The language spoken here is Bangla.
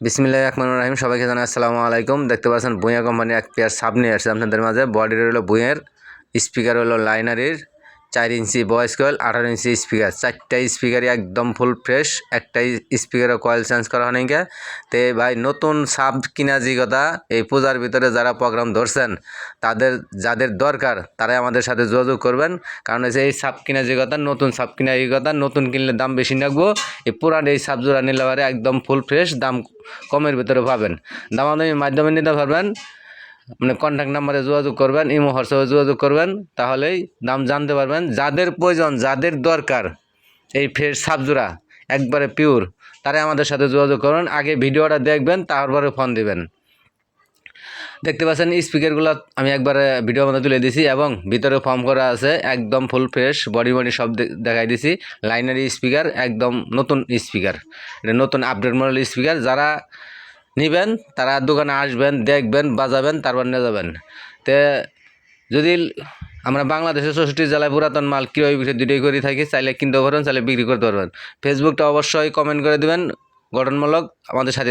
বিসমিল্লাহ রহমান রাহিম, সবাইকে জানাই আসসালামু আলাইকুম। দেখতে পাচ্ছেন বুয়া কোম্পানির এক পেয়ার সাব নিয়ে আসছে। আপনাদের মাঝে বডির হলো বুয়ের স্পিকার হলো লাইনারির। চার ইঞ্চি ভয়েস কয়েল আঠারো ইঞ্চি স্পিকার চারটা স্পিকারই একদম ফুল ফ্রেশ একটাই স্পিকারের কয়েল চেঞ্জ করা হয় নাকি তে ভাই, নতুন সাব কিনা যে কথা, এই পূজার ভিতরে যারা প্রোগ্রাম ধরছেন, তাদের, যাদের দরকার, তারাই আমাদের সাথে যোগাযোগ করবেন। কারণ হচ্ছে এই সাব কিনা যে কথা, নতুন সাব কিনা এই কথা, নতুন কিনলে দাম বেশি লাগবো এই পুরান এই সাব জোড়া নিলে একদম ফুল ফ্রেশ দাম কমের ভিতরে পাবেন। দামাদামির মাধ্যমে নিতে পারবেন। মানে কন্ট্যাক্ট নাম্বারে যোগাযোগ করবেন ইমো হোয়াটসঅ্যাপে যোগাযোগ করবেন, তাহলেই দাম জানতে পারবেন। যাদের প্রয়োজন, যাদের দরকার এই ফ্রেশ সাবজোড়া একবারে পিওর তারাই আমাদের সাথে যোগাযোগ করুন। আগে ভিডিওটা দেখবেন, তারপরে ফোন দিবেন। দেখতে পাচ্ছেন স্পিকারগুলো আমি একবারে ভিডিওর মধ্যে তুলে দিছি এবং ভিতরে ফর্ম করা আছে, একদম ফুল ফ্রেশ বডি বডি সব দেখাই দিছি। লাইনারি স্পিকার একদম নতুন স্পিকার এটা নতুন আপডেট মডেল স্পিকার যারা নেবেন, তারা দোকানে আসবেন, দেখবেন, বাজাবেন, তারপর নিয়ে যাবেন। তে যদি আমরা বাংলাদেশের চৌষট্টি জেলায় পুরাতন মাল কীভাবে বিক্রি দুটোই করে থাকি, চাইলে কিনতে পারবেন, চাইলে বিক্রি করতে পারবেন। ফেসবুকটা অবশ্যই কমেন্ট করে দেবেন, গঠনমূলক আমাদের সাথে